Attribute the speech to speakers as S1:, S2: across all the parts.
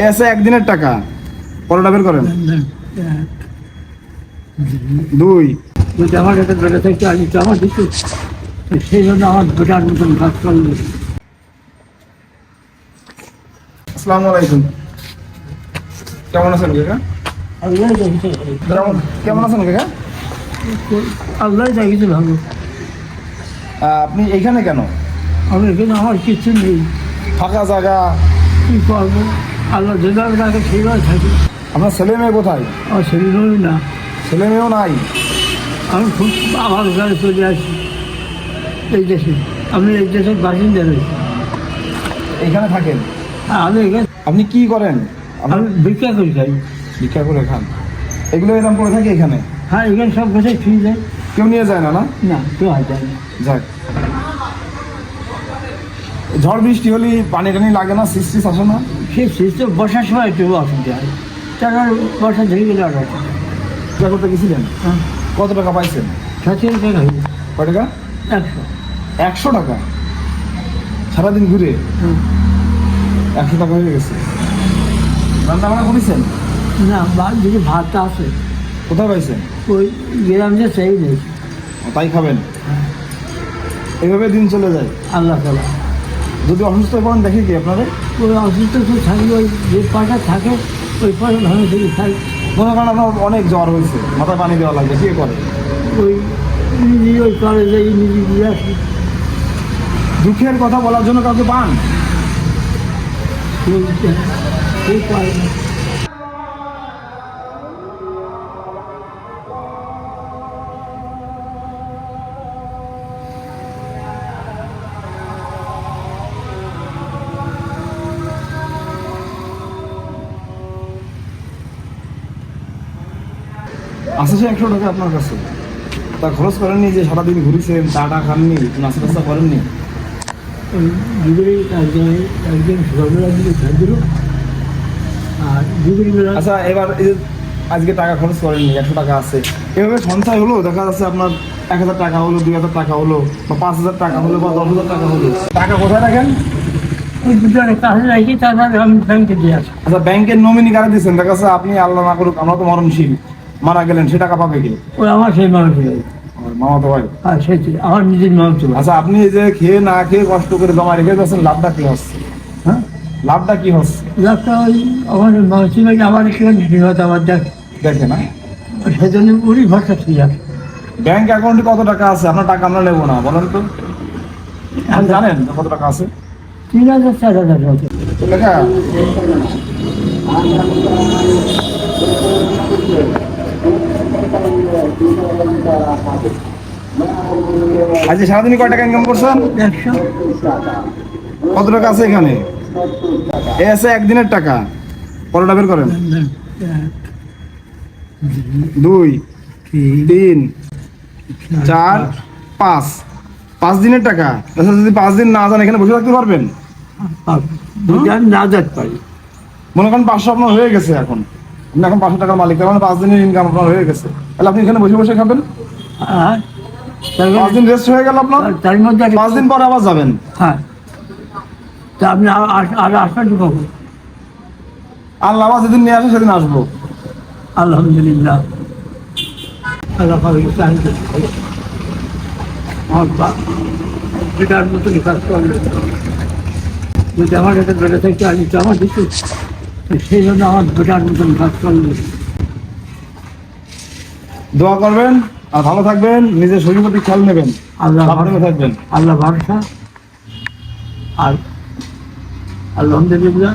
S1: এ আছে একদিনের টাকা। পরোটা বের করেন। দুই।
S2: আমার একটা বেটা থেকে আমি তো আমার দিচ্ছি। সেই জন্য আমার বেটার মতন কাজ করল।
S1: আসসালামু আলাইকুম। কেমন আছেন কাকা? কেমন আছেন কাকা?
S2: আল্লাহ দেখেছে ভালো।
S1: আপনি এখানে কেন?
S2: আমি এখানে আমার কিছু নেই।
S1: ফাঁকা জায়গা।
S2: কী করব? আল্লাহ যেভাবে রাখে সেইভাবে থাকি।
S1: আপনার ছেলে মেয়ে কোথায়?
S2: আমার শরীরও না।
S1: ছেলে মেয়েও নাই?
S2: আমি খুব আমার ঘরে চলে আসি। এই দেশে। আমি এই দেশের বাসিন্দা রয়েছি।
S1: এইখানে থাকেন?
S2: আমি এখানে
S1: আপনি কি করেন?
S2: আমি ভিক্ষা করি খাই
S1: ভিক্ষা করে খান। এগুলো এরকম করে থাকে এখানে?
S2: হ্যাঁ এখানে সব কথা ফ্রি যায়
S1: কেউ নিয়ে যায় না না?
S2: না কেউ হয় যায় না।
S1: যাক। ঝড় বৃষ্টি হলে পানি টানি লাগে না? সৃষ্টি আসে না?
S2: সে শীতে বসার সময় একটু অসুবিধা হয়। তারপর বর্ষা ধরে গেলে আর
S1: করতে গেছিলেন?
S2: হ্যাঁ।
S1: কত টাকা পাইছেন?
S2: সচেতন টাকা
S1: কয় টাকা?
S2: একশো।
S1: একশো টাকা? সারাদিন ঘুরে। একশো টাকা হয়ে গেছে। রান্না বান্না করেছেন?
S2: না বা যদি ভাতটা আছে।
S1: কোথায় পাইছেন?
S2: ওই গ্রাম যে সেই নেই।
S1: তাই খাবেন? এইভাবে দিন চলে যায়।
S2: আল্লাহ তালা
S1: যদি অসুস্থ হয়ে পড়েন দেখি কি আপনাদের?
S2: ওই অসুস্থ তো থাকি ওই যে পাটা থাকে ওই পাটা ভালো থেকে খাই
S1: মনে করেন আপনার অনেক জ্বর হয়েছে মাথায় পানি দেওয়া লাগবে কে করে?
S2: ওই নিজে ওই করে যাই নিজে দিয়ে আসি।
S1: দুঃখের কথা বলার জন্য কাউকে পান?
S2: কেউ পারে না।
S1: আছে একশো টাকা আপনার কাছে। তা খরচ করেননি যে সারাদিন ঘুরেছেন চাটা খাননি নাস্তা টাস্তা করেননি?
S2: একজন একজন সকালবেলা দিকে খাই দিল। আর
S1: আচ্ছা এবার এই যে আজকে টাকা খরচ করেননি একশো টাকা আছে। এভাবে সঞ্চয় হলো দেখা যাচ্ছে আপনার এক হাজার টাকা হলো দুই হাজার টাকা হলো বা পাঁচ হাজার টাকা হলো বা দশ হাজার টাকা হলো। টাকা কোথায় রাখেন? আচ্ছা ব্যাংকের নমিনি কারা দিচ্ছেন দেখা যাচ্ছে আপনি আল্লাহ না করুক আমরা তো মরণশীল। মারা গেলেন সে টাকা পাবে কি?
S2: ওই আমার সেই মানুষ
S1: মামা তো ভাই।
S2: আর সেই আমার নিজের মানুষ
S1: আচ্ছা আপনি এই যে খেয়ে না খেয়ে কষ্ট করে জমা রেখে যাচ্ছেন লাভটা কি হচ্ছে?
S2: হ্যাঁ?
S1: লাভটা কি হচ্ছে?
S2: ওই আমার আমার দেখ
S1: দেখে না?
S2: উনি ভরসা ছিল।
S1: ব্যাংক অ্যাকাউন্টে কত টাকা আছে? আপনার টাকা আমরা নেব না বলেন তো। জানেন কত টাকা আছে?
S2: তিন হাজার চার হাজার
S1: লেখা। আজ সারাদিন কয় টাকা ইনকাম করছেন? কত টাকা আছে এখানে? এ আছে একদিনের টাকা। পরোটা বের করেন। দুই তিন চার পাঁচ। পাঁচ দিনের টাকা। আচ্ছা যদি পাঁচ দিন না যান এখানে বসে থাকতে পারবেন?
S2: না যেতে পারি।
S1: মনে করেন পাঁচশো আপনার হয়ে গেছে এখন। আপনি এখন পাঁচশো টাকার মালিক তার মানে পাঁচ দিনের ইনকাম আপনার হয়ে গেছে। তাহলে আপনি এখানে বসে বসে খাবেন?
S2: আর
S1: পাঁচ দিন রেস্ট হয়ে গেল আপনার?
S2: তার- তার মধ্যে
S1: পাঁচ দিন পরে আবার যাবেন।
S2: হ্যাঁ। তা আপনি আর- আসবেন কখন?
S1: আল্লাহ আবার যেদিন নিয়ে আসে সেদিন আসব।
S2: আলহামদুলিল্লাহ। আল্লাহ আমার বাপ বেটার মতন কাজ যদি আমার একটা বেটা থেকে আমি তো আমার দিচ্ছি। সেই জন্য আমার বেটার মতন কাজ করলে।
S1: দোয়া করবেন আর ভালো থাকবেন নিজের শরীর প্রতি খেয়াল নেবেন।
S2: আল্লাহ ভালো
S1: থাকবেন।
S2: আল্লাহ ভরসা। আর আলহামদুলিল্লাহ।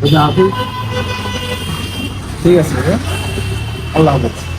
S2: খুদা হাফিজ।
S1: ঠিক আছে আল্লাহ হাফেজ।